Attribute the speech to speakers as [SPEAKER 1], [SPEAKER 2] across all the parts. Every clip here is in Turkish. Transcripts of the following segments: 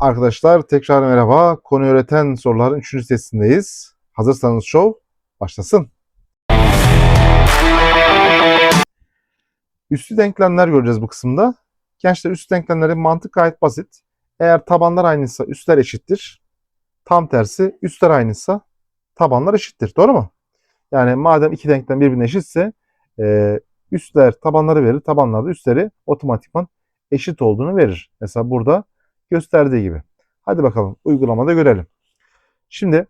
[SPEAKER 1] Arkadaşlar tekrar merhaba. Konu öğreten soruların 3. testindeyiz. Hazırsanız show başlasın. Üstü denklemler göreceğiz bu kısımda. Gençler üstü denklemlerin mantık gayet basit. Eğer tabanlar aynıysa üstler eşittir. Tam tersi üstler aynıysa tabanlar eşittir. Doğru mu? Yani madem iki denklem birbirine eşitse e, üstler tabanları verir, tabanlar da üstleri otomatikman eşit olduğunu verir. Mesela burada gösterdiği gibi. Hadi bakalım uygulamada görelim. Şimdi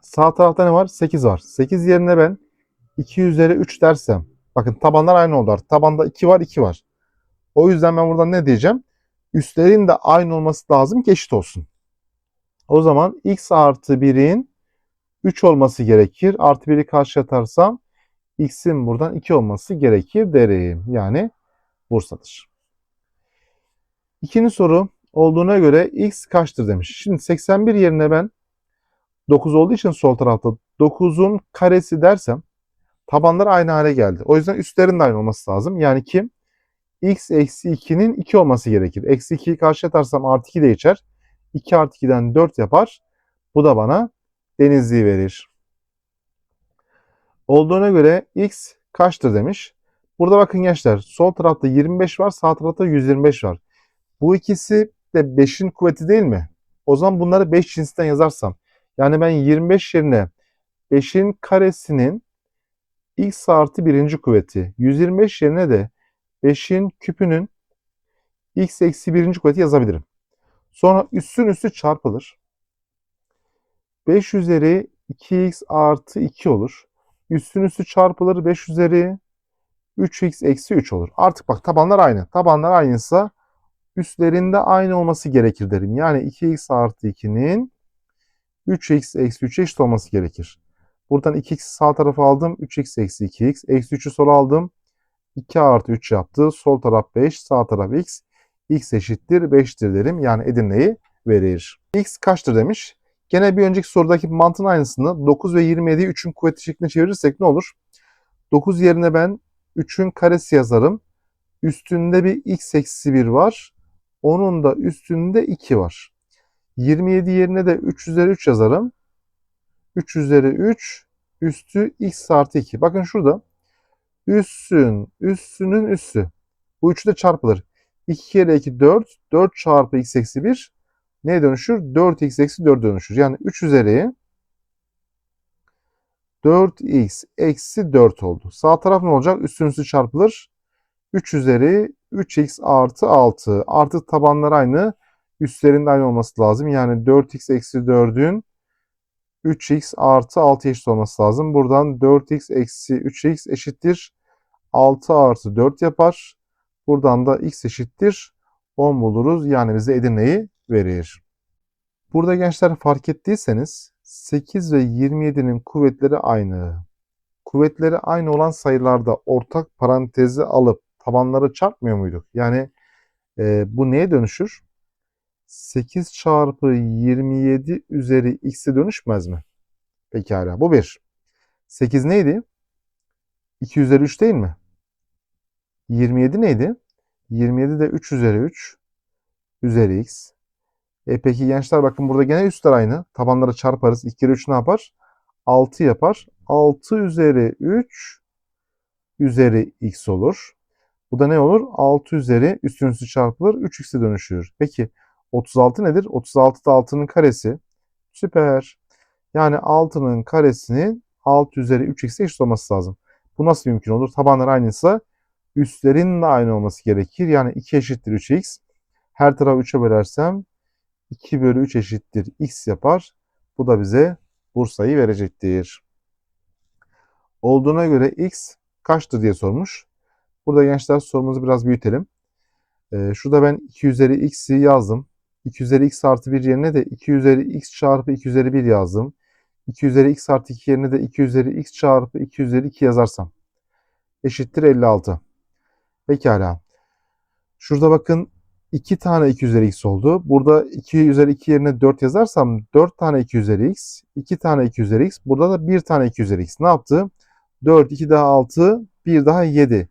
[SPEAKER 1] sağ tarafta ne var? 8 var. 8 yerine ben 2 üzeri 3 dersem bakın tabanlar aynı oldu. Tabanda 2 var 2 var. O yüzden ben buradan ne diyeceğim? Üstlerin de aynı olması lazım ki eşit olsun. O zaman x artı 1'in 3 olması gerekir. Artı 1'i karşı atarsam x'in buradan 2 olması gerekir derim. Yani Bursa'dır. İkinci soru olduğuna göre x kaçtır demiş. Şimdi 81 yerine ben 9 olduğu için sol tarafta 9'un karesi dersem tabanlar aynı hale geldi. O yüzden üstlerin de aynı olması lazım. Yani kim? x eksi 2'nin 2 olması gerekir. Eksi 2'yi karşı atarsam artı 2 de geçer. 2 artı 2'den 4 yapar. Bu da bana denizliği verir. Olduğuna göre x kaçtır demiş. Burada bakın gençler sol tarafta 25 var sağ tarafta 125 var. Bu ikisi de 5'in kuvveti değil mi? O zaman bunları 5 cinsinden yazarsam. Yani ben 25 yerine 5'in karesinin x artı birinci kuvveti. 125 yerine de 5'in küpünün x eksi birinci kuvveti yazabilirim. Sonra üssün üstü çarpılır. 5 üzeri 2x artı 2 olur. Üstün üstü çarpılır 5 üzeri 3x eksi 3 olur. Artık bak tabanlar aynı. Tabanlar aynıysa üstlerinde aynı olması gerekir derim. Yani 2x artı 2'nin 3x eksi 3'e eşit olması gerekir. Buradan 2x sağ tarafa aldım. 3x eksi 2x. Eksi 3'ü sola aldım. 2 artı 3 yaptı. Sol taraf 5, sağ taraf x. x eşittir 5'tir derim. Yani Edirne'yi verir. x kaçtır demiş. Gene bir önceki sorudaki mantığın aynısını 9 ve 27'yi 3'ün kuvveti şeklinde çevirirsek ne olur? 9 yerine ben 3'ün karesi yazarım. Üstünde bir x eksi 1 var. Onun da üstünde 2 var. 27 yerine de 3 üzeri 3 yazarım. 3 üzeri 3 üstü x artı 2. Bakın şurada üssün, üssünün üssü. Bu üçü de çarpılır. 2 kere 2 4. 4 çarpı x eksi 1 neye dönüşür? 4x eksi 4 dönüşür. Yani 3 üzeri 4x eksi 4 oldu. Sağ taraf ne olacak? Üstün üstü çarpılır. 3 üzeri 3x artı 6. Artık tabanlar aynı. Üstlerin de aynı olması lazım. Yani 4x eksi 4'ün 3x artı 6 eşit olması lazım. Buradan 4x eksi 3x eşittir. 6 artı 4 yapar. Buradan da x eşittir 10 buluruz. Yani bize Edirne'yi verir. Burada gençler fark ettiyseniz 8 ve 27'nin kuvvetleri aynı. Kuvvetleri aynı olan sayılarda ortak parantezi alıp tabanları çarpmıyor muyduk? Yani e, bu neye dönüşür? 8 çarpı 27 üzeri x'e dönüşmez mi? Pekala bu 1. 8 neydi? 2 üzeri 3 değil mi? 27 neydi? 27 de 3 üzeri 3 üzeri x. E peki gençler bakın burada gene üstler aynı. Tabanları çarparız. 2 kere 3 ne yapar? 6 yapar. 6 üzeri 3 üzeri x olur. Bu da ne olur? 6 üzeri üstün üstü çarpılır. 3x'e dönüşür. Peki 36 nedir? 36 da 6'nın karesi. Süper. Yani 6'nın karesinin 6 üzeri 3x'e eşit olması lazım. Bu nasıl mümkün olur? Tabanlar aynıysa üstlerin de aynı olması gerekir. Yani 2 eşittir 3x. Her tarafı 3'e bölersem 2 bölü 3 eşittir x yapar. Bu da bize Bursa'yı verecektir. Olduğuna göre x kaçtır diye sormuş. Burada gençler sorumuzu biraz büyütelim. Ee, şurada ben 2 üzeri x'i yazdım. 2 üzeri x artı 1 yerine de 2 üzeri x çarpı 2 üzeri 1 yazdım. 2 üzeri x artı 2 yerine de 2 üzeri x çarpı 2 üzeri 2 yazarsam eşittir 56. Pekala. Şurada bakın 2 tane 2 üzeri x oldu. Burada 2 üzeri 2 yerine 4 yazarsam 4 tane 2 üzeri x, 2 tane 2 üzeri x. Burada da 1 tane 2 üzeri x. Ne yaptı? 4, 2 daha 6, 1 daha 7.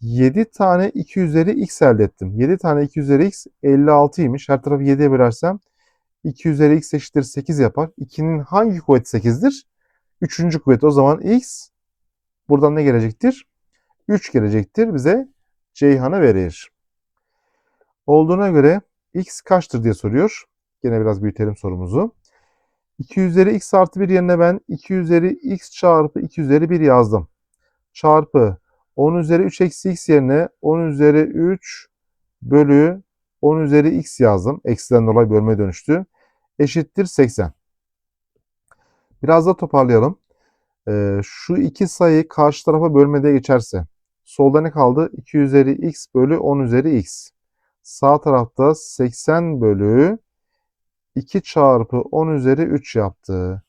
[SPEAKER 1] 7 tane 2 üzeri x elde ettim. 7 tane 2 üzeri x 56'ymış. Her tarafı 7'ye bölersem 2 üzeri x eşittir 8 yapar. 2'nin hangi kuvveti 8'dir? Üçüncü kuvvet. O zaman x buradan ne gelecektir? 3 gelecektir. Bize Ceyhan'ı verir. Olduğuna göre x kaçtır diye soruyor. Gene biraz büyütelim sorumuzu. 2 üzeri x artı 1 yerine ben 2 üzeri x çarpı 2 üzeri 1 yazdım. Çarpı 10 üzeri 3 eksi x yerine 10 üzeri 3 bölü 10 üzeri x yazdım. Eksiden dolayı bölmeye dönüştü. Eşittir 80. Biraz da toparlayalım. Ee, şu iki sayı karşı tarafa bölmede geçerse solda ne kaldı? 2 üzeri x bölü 10 üzeri x. Sağ tarafta 80 bölü 2 çarpı 10 üzeri 3 yaptı.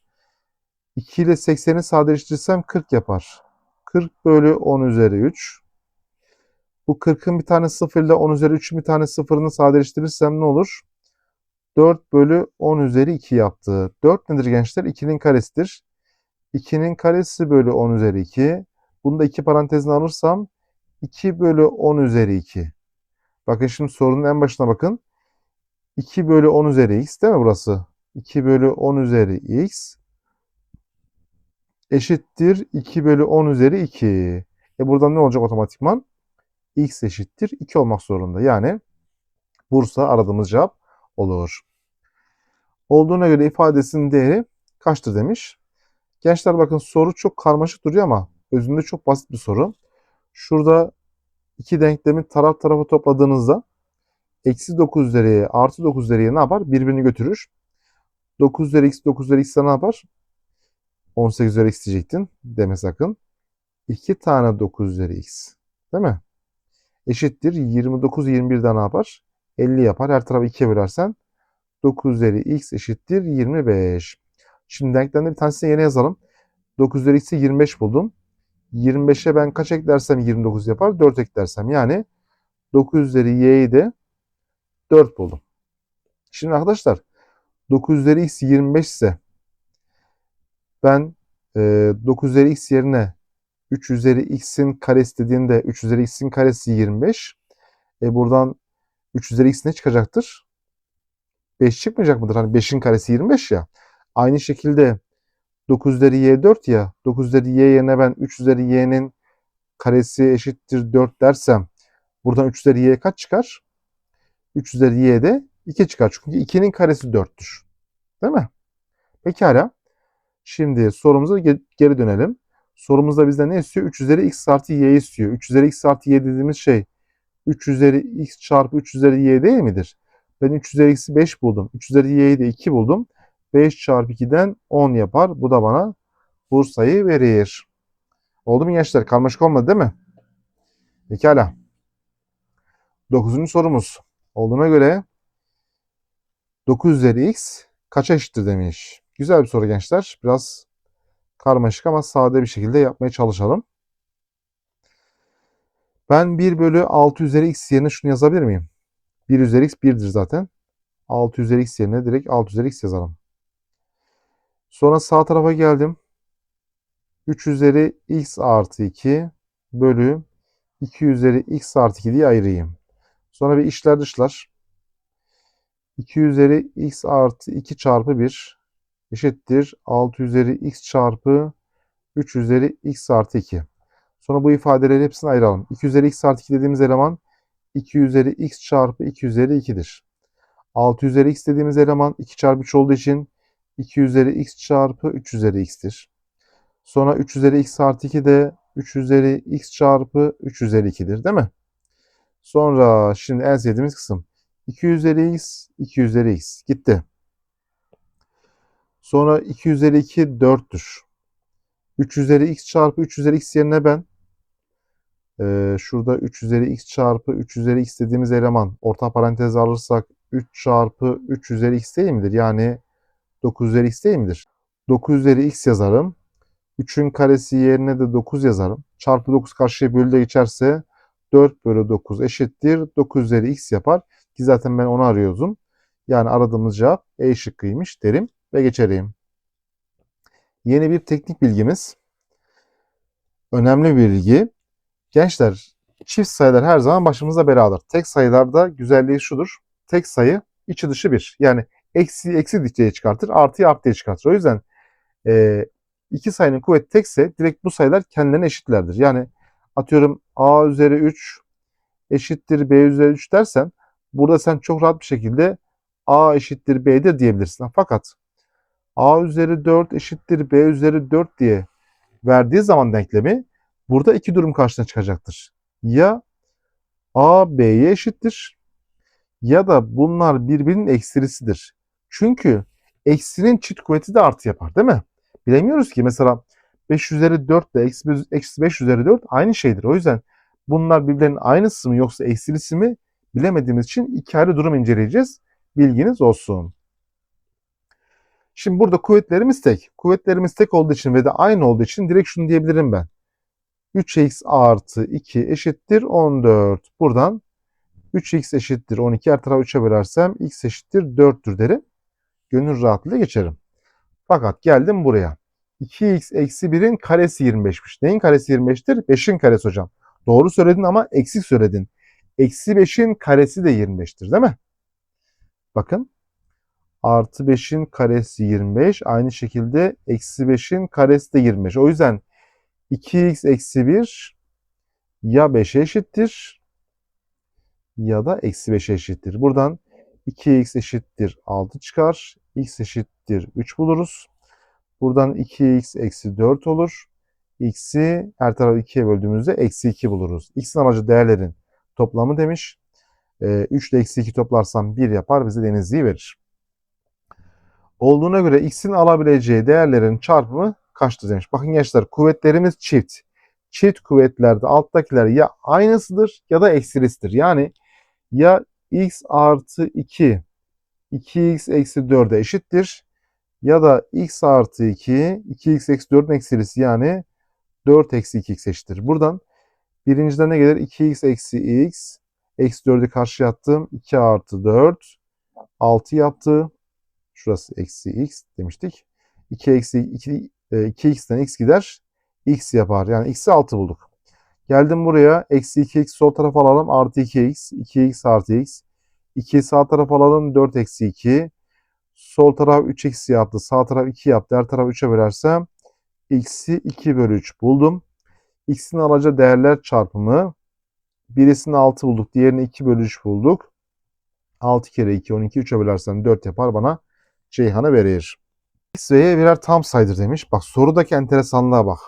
[SPEAKER 1] 2 ile 80'i sadeleştirirsem 40 yapar. 40 bölü 10 üzeri 3. Bu 40'ın bir tane 0 ile 10 üzeri 3'ün bir tane 0'ını sadeleştirirsem ne olur? 4 bölü 10 üzeri 2 yaptı. 4 nedir gençler? 2'nin karesidir. 2'nin karesi bölü 10 üzeri 2. Bunu da 2 parantezine alırsam 2 bölü 10 üzeri 2. Bakın şimdi sorunun en başına bakın. 2 bölü 10 üzeri x değil mi burası? 2 bölü 10 üzeri x eşittir 2 bölü 10 üzeri 2. E buradan ne olacak otomatikman? x eşittir 2 olmak zorunda. Yani Bursa aradığımız cevap olur. Olduğuna göre ifadesinin değeri kaçtır demiş. Gençler bakın soru çok karmaşık duruyor ama özünde çok basit bir soru. Şurada iki denklemin taraf tarafa topladığınızda eksi 9 üzeri artı 9 üzeriye ne yapar? Birbirini götürür. 9 üzeri x 9 üzeri x ne yapar? 18 üzeri x diyecektin. Deme sakın. 2 tane 9 üzeri x. Değil mi? Eşittir. 29 21'de ne yapar? 50 yapar. Her tarafı 2'ye bölersen 9 üzeri x eşittir 25. Şimdi denklemde bir tanesini yeni yazalım. 9 üzeri x'i 25 buldum. 25'e ben kaç eklersem 29 yapar? 4 eklersem. Yani 9 üzeri y'yi de 4 buldum. Şimdi arkadaşlar 9 üzeri x 25 ise ben e, 9 üzeri x yerine 3 üzeri x'in karesi dediğinde 3 üzeri x'in karesi 25. E buradan 3 üzeri x ne çıkacaktır? 5 çıkmayacak mıdır? Hani 5'in karesi 25 ya. Aynı şekilde 9 üzeri y 4 ya. 9 üzeri y yerine ben 3 üzeri y'nin karesi eşittir 4 dersem buradan 3 üzeri y kaç çıkar? 3 üzeri y de 2 çıkar. Çünkü 2'nin karesi 4'tür. Değil mi? Pekala. Şimdi sorumuza geri dönelim. Sorumuzda bizden ne istiyor? 3 üzeri x artı y istiyor. 3 üzeri x artı y dediğimiz şey 3 üzeri x çarpı 3 üzeri y değil midir? Ben 3 üzeri x'i 5 buldum. 3 üzeri y'yi de 2 buldum. 5 çarpı 2'den 10 yapar. Bu da bana Bursa'yı verir. Oldu mu gençler? Karmaşık olmadı değil mi? Pekala. Dokuzuncu sorumuz. Olduğuna göre 9 üzeri x kaça eşittir demiş. Güzel bir soru gençler. Biraz karmaşık ama sade bir şekilde yapmaya çalışalım. Ben 1 bölü 6 üzeri x yerine şunu yazabilir miyim? 1 üzeri x 1'dir zaten. 6 üzeri x yerine direkt 6 üzeri x yazalım. Sonra sağ tarafa geldim. 3 üzeri x artı 2 bölü 2 üzeri x artı 2 diye ayırayım. Sonra bir işler dışlar. 2 üzeri x artı 2 çarpı 1 eşittir 6 üzeri x çarpı 3 üzeri x artı 2. Sonra bu ifadeleri hepsini ayıralım. 2 üzeri x artı 2 dediğimiz eleman 2 üzeri x çarpı 2 üzeri 2'dir. 6 üzeri x dediğimiz eleman 2 çarpı 3 olduğu için 2 üzeri x çarpı 3 üzeri x'tir. Sonra 3 üzeri x artı 2 de 3 üzeri x çarpı 3 üzeri 2'dir değil mi? Sonra şimdi en sevdiğimiz kısım. 2 üzeri x, 2 üzeri x. Gitti. Sonra 2 üzeri 2 4'tür. 3 üzeri x çarpı 3 üzeri x yerine ben e, şurada 3 üzeri x çarpı 3 üzeri x dediğimiz eleman orta parantez alırsak 3 çarpı 3 üzeri x değil midir? Yani 9 üzeri x değil midir? 9 üzeri x yazarım. 3'ün karesi yerine de 9 yazarım. Çarpı 9 karşıya bölüde geçerse 4 bölü 9 eşittir. 9 üzeri x yapar. Ki zaten ben onu arıyordum. Yani aradığımız cevap E şıkkıymış derim ve geçerim. Yeni bir teknik bilgimiz. Önemli bir bilgi. Gençler çift sayılar her zaman başımıza beladır. Tek sayılarda güzelliği şudur. Tek sayı içi dışı bir. Yani eksi eksi diye çıkartır, artıyı artıya çıkartır. O yüzden e, iki sayının kuvveti tekse direkt bu sayılar kendilerine eşitlerdir. Yani atıyorum a üzeri 3 eşittir b üzeri 3 dersen burada sen çok rahat bir şekilde a eşittir b'dir diyebilirsin. Fakat a üzeri 4 eşittir b üzeri 4 diye verdiği zaman denklemi burada iki durum karşına çıkacaktır. Ya a b'ye eşittir ya da bunlar birbirinin eksilisidir. Çünkü eksinin çift kuvveti de artı yapar değil mi? Bilemiyoruz ki mesela 5 üzeri 4 ile eksi eksi 5 üzeri 4 aynı şeydir. O yüzden bunlar birbirlerinin aynısı mı yoksa eksilisi mi bilemediğimiz için iki ayrı durum inceleyeceğiz. Bilginiz olsun. Şimdi burada kuvvetlerimiz tek. Kuvvetlerimiz tek olduğu için ve de aynı olduğu için direkt şunu diyebilirim ben. 3x artı 2 eşittir 14. Buradan 3x eşittir 12 her tarafı 3'e bölersem x eşittir 4'tür derim. Gönül rahatlığıyla geçerim. Fakat geldim buraya. 2x eksi 1'in karesi 25'miş. Neyin karesi 25'tir? 5'in karesi hocam. Doğru söyledin ama eksik söyledin. Eksi 5'in karesi de 25'tir değil mi? Bakın. Artı 5'in karesi 25. Aynı şekilde eksi 5'in karesi de 25. O yüzden 2x eksi 1 ya 5'e eşittir ya da eksi 5'e eşittir. Buradan 2x eşittir 6 çıkar. x eşittir 3 buluruz. Buradan 2x eksi 4 olur. x'i her tarafı 2'ye böldüğümüzde eksi 2 buluruz. x'in amacı değerlerin toplamı demiş. 3 ile eksi 2 toplarsam 1 yapar bize denizliği verir. Olduğuna göre x'in alabileceği değerlerin çarpımı kaçtır demiş. Bakın gençler kuvvetlerimiz çift. Çift kuvvetlerde alttakiler ya aynısıdır ya da eksilisidir. Yani ya x artı 2 2x eksi 4'e eşittir. Ya da x artı 2 2x eksi 4'ün eksilisi yani 4 eksi 2x eşittir. Buradan birinciden ne gelir? 2x eksi x eksi 4'ü karşıya attım. 2 artı 4 6 yaptı. Şurası eksi x demiştik. 2 eksi 2 2x'ten x gider. x yapar. Yani x'i 6 bulduk. Geldim buraya. Eksi 2x sol tarafa alalım. Artı 2x. 2x artı x. 2'yi sağ tarafa alalım. 4 eksi 2. Sol taraf 3 eksi yaptı. Sağ taraf 2 yaptı. Her taraf 3'e bölersem x'i 2 bölü 3 buldum. x'in alacağı değerler çarpımı. Birisini 6 bulduk. Diğerini 2 bölü 3 bulduk. 6 kere 2 12 3'e bölersem 4 yapar bana Ceyhan'ı verir. X ve Y birer tam sayıdır demiş. Bak sorudaki enteresanlığa bak.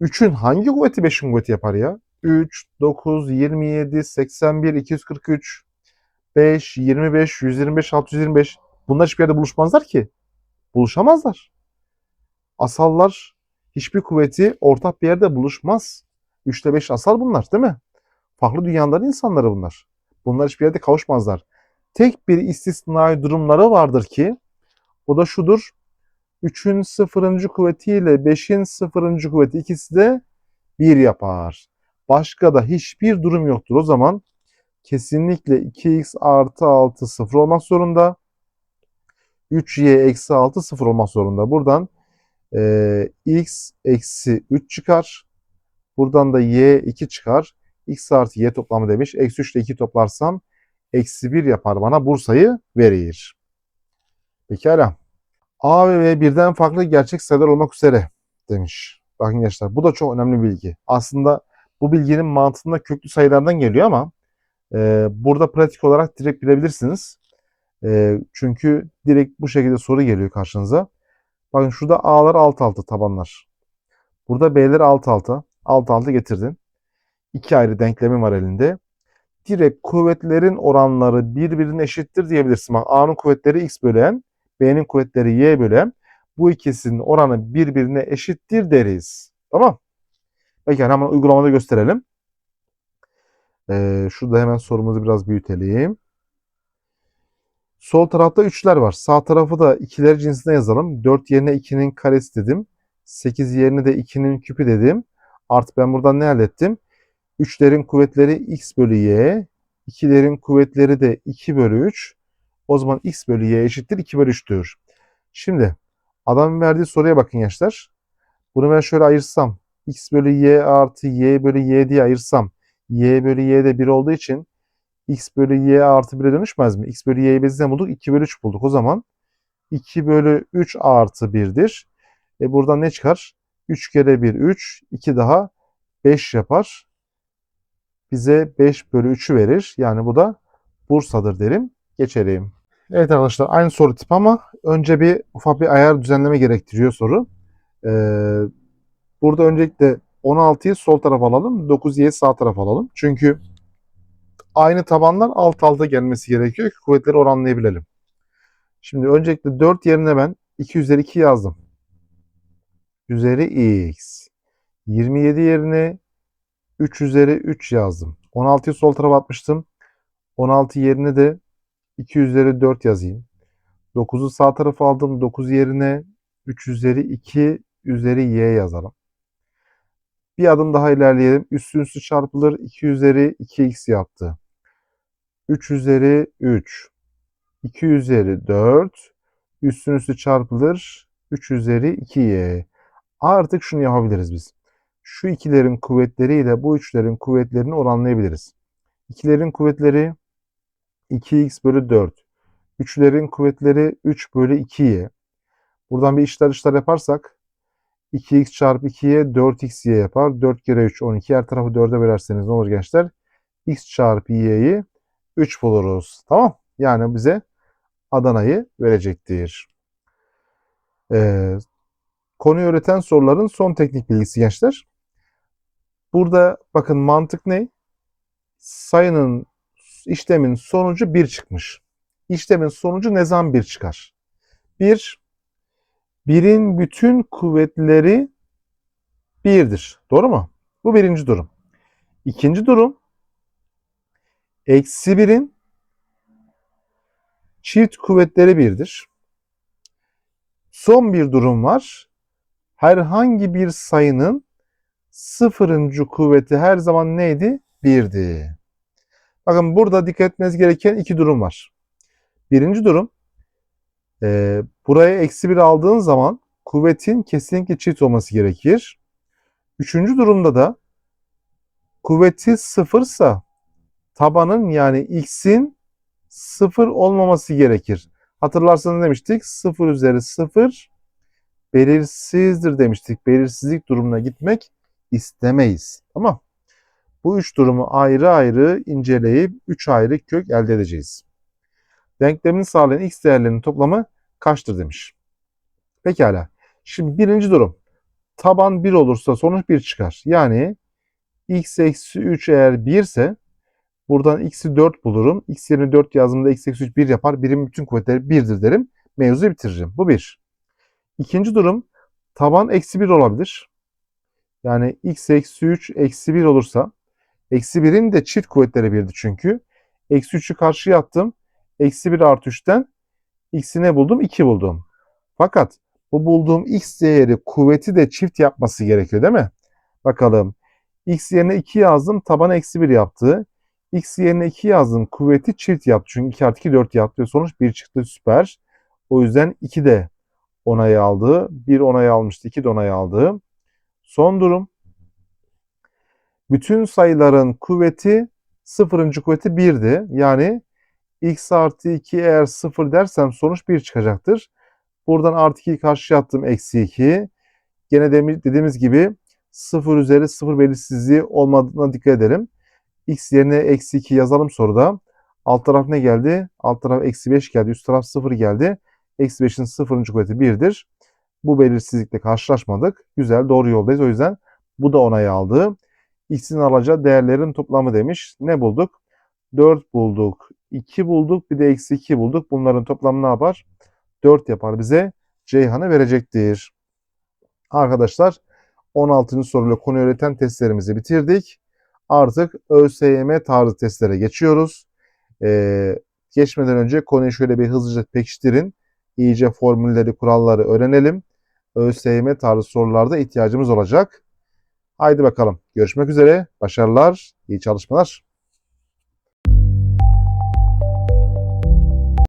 [SPEAKER 1] 3'ün hangi kuvveti 5'in kuvveti yapar ya? 3, 9, 27, 81, 243, 5, 25, 125, 625. Bunlar hiçbir yerde buluşmazlar ki. Buluşamazlar. Asallar hiçbir kuvveti ortak bir yerde buluşmaz. 3'te 5 asal bunlar değil mi? Farklı dünyaların insanları bunlar. Bunlar hiçbir yerde kavuşmazlar. Tek bir istisnai durumları vardır ki o da şudur. 3'ün sıfırıncı kuvveti ile 5'in sıfırıncı kuvveti ikisi de 1 yapar. Başka da hiçbir durum yoktur. O zaman kesinlikle 2x artı 6 sıfır olmak zorunda. 3y eksi 6 sıfır olmak zorunda. Buradan e, x eksi 3 çıkar. Buradan da y 2 çıkar. x artı y toplamı demiş. Eksi 3 ile 2 toplarsam eksi 1 yapar bana Bursa'yı verir. Pekala. A ve B birden farklı gerçek sayılar olmak üzere demiş. Bakın gençler bu da çok önemli bilgi. Aslında bu bilginin mantığında köklü sayılardan geliyor ama e, burada pratik olarak direkt bilebilirsiniz. E, çünkü direkt bu şekilde soru geliyor karşınıza. Bakın şurada A'lar alt alta tabanlar. Burada B'ler alt alta. Alt alta getirdin. İki ayrı denklemin var elinde. Direkt kuvvetlerin oranları birbirine eşittir diyebilirsin. Bak A'nın kuvvetleri x bölen, B'nin kuvvetleri y bölen. Bu ikisinin oranı birbirine eşittir deriz. Tamam. Peki hemen uygulamada gösterelim. Ee, şurada hemen sorumuzu biraz büyütelim. Sol tarafta 3'ler var. Sağ tarafı da 2'ler cinsine yazalım. 4 yerine 2'nin karesi dedim. 8 yerine de 2'nin küpü dedim. Artık ben buradan ne elde ettim? 3'lerin kuvvetleri x bölü y. 2'lerin kuvvetleri de 2 bölü 3. O zaman x bölü y eşittir 2 bölü 3'tür. Şimdi adamın verdiği soruya bakın gençler. Bunu ben şöyle ayırsam. x bölü y artı y bölü y diye ayırsam. y bölü y de 1 olduğu için x bölü y artı 1'e dönüşmez mi? x bölü y'yi biz ne bulduk? 2 bölü 3 bulduk. O zaman 2 bölü 3 artı 1'dir. E buradan ne çıkar? 3 kere 1 3, 2 daha 5 yapar. Bize 5 bölü 3'ü verir. Yani bu da Bursa'dır derim. Geçelim. Evet arkadaşlar aynı soru tip ama önce bir ufak bir ayar düzenleme gerektiriyor soru. Ee, burada öncelikle 16'yı sol tarafa alalım. 9y'yi sağ tarafa alalım. Çünkü aynı tabanlar alt alta gelmesi gerekiyor ki kuvvetleri oranlayabilelim. Şimdi öncelikle 4 yerine ben 2 üzeri 2 yazdım. Üzeri x. 27 yerine 3 üzeri 3 yazdım. 16'yı sol tarafa atmıştım. 16 yerine de 2 üzeri 4 yazayım. 9'u sağ tarafa aldım. 9 yerine 3 üzeri 2 üzeri y yazalım. Bir adım daha ilerleyelim. Üstü üstü çarpılır. 2 üzeri 2x yaptı. 3 üzeri 3. 2 üzeri 4. Üstün üstü çarpılır. 3 üzeri 2y. Artık şunu yapabiliriz biz. Şu ikilerin kuvvetleriyle bu üçlerin kuvvetlerini oranlayabiliriz. İkilerin kuvvetleri 2x bölü 4. Üçlerin kuvvetleri 3 bölü 2y. Buradan bir işler işler yaparsak 2x çarpı 2y 4xy yapar. 4 kere 3 12. Her tarafı 4'e bölerseniz ne olur gençler? x çarpı y'yi 3 buluruz. Tamam. Yani bize Adana'yı verecektir. Ee, konuyu öğreten soruların son teknik bilgisi gençler. Burada bakın mantık ne? Sayının işlemin sonucu 1 çıkmış. İşlemin sonucu ne zaman 1 çıkar? 1 birin bütün kuvvetleri 1'dir. Doğru mu? Bu birinci durum. İkinci durum eksi 1'in çift kuvvetleri 1'dir. Son bir durum var. Herhangi bir sayının sıfırıncı kuvveti her zaman neydi? 1'di. Bakın burada dikkat etmeniz gereken iki durum var. Birinci durum e, buraya eksi 1 aldığın zaman kuvvetin kesinlikle çift olması gerekir. Üçüncü durumda da kuvveti sıfırsa tabanın yani x'in sıfır olmaması gerekir. Hatırlarsanız demiştik 0 üzeri 0 belirsizdir demiştik. Belirsizlik durumuna gitmek istemeyiz. Tamam. Bu üç durumu ayrı ayrı inceleyip üç ayrı kök elde edeceğiz. Denklemin sağlayan x değerlerinin toplamı kaçtır demiş. Pekala. Şimdi birinci durum. Taban 1 olursa sonuç 1 çıkar. Yani x eksi 3 eğer 1 ise buradan x'i 4 bulurum. x yerine 4 yazdığımda x eksi 3 1 yapar. Birim bütün kuvvetleri 1'dir derim. Mevzuyu bitiririm. Bu 1. İkinci durum taban eksi 1 olabilir. Yani x eksi 3 eksi 1 olursa eksi 1'in de çift kuvvetleri 1'di çünkü. Eksi 3'ü karşıya attım. Eksi 1 artı 3'ten x'i ne buldum? 2 buldum. Fakat bu bulduğum x değeri kuvveti de çift yapması gerekiyor değil mi? Bakalım. x yerine 2 yazdım. Taban eksi 1 yaptı. x yerine 2 yazdım. Kuvveti çift yaptı. Çünkü 2 artı 2 4 yaptı. Sonuç 1 çıktı. Süper. O yüzden 2 de onayı aldı. 1 onayı almıştı. 2 de onayı aldı. Son durum. Bütün sayıların kuvveti sıfırıncı kuvveti 1'di. Yani x artı 2 eğer 0 dersem sonuç 1 çıkacaktır. Buradan artı 2'yi karşıya attım. Eksi 2. Gene dediğimiz gibi 0 üzeri 0 belirsizliği olmadığına dikkat edelim. x yerine eksi 2 yazalım soruda. Alt taraf ne geldi? Alt taraf eksi 5 geldi. Üst taraf 0 geldi. Eksi 5'in 0. kuvveti 1'dir. Bu belirsizlikle karşılaşmadık. Güzel doğru yoldayız. O yüzden bu da onayı aldı. X'in alacağı değerlerin toplamı demiş. Ne bulduk? 4 bulduk. 2 bulduk. Bir de eksi 2 bulduk. Bunların toplamı ne yapar? 4 yapar bize. Ceyhan'ı verecektir. Arkadaşlar 16. soruyla konu öğreten testlerimizi bitirdik. Artık ÖSYM tarzı testlere geçiyoruz. Ee, geçmeden önce konuyu şöyle bir hızlıca pekiştirin. İyice formülleri, kuralları öğrenelim. ÖSYM tarzı sorularda ihtiyacımız olacak. Haydi bakalım. Görüşmek üzere. Başarılar, iyi çalışmalar.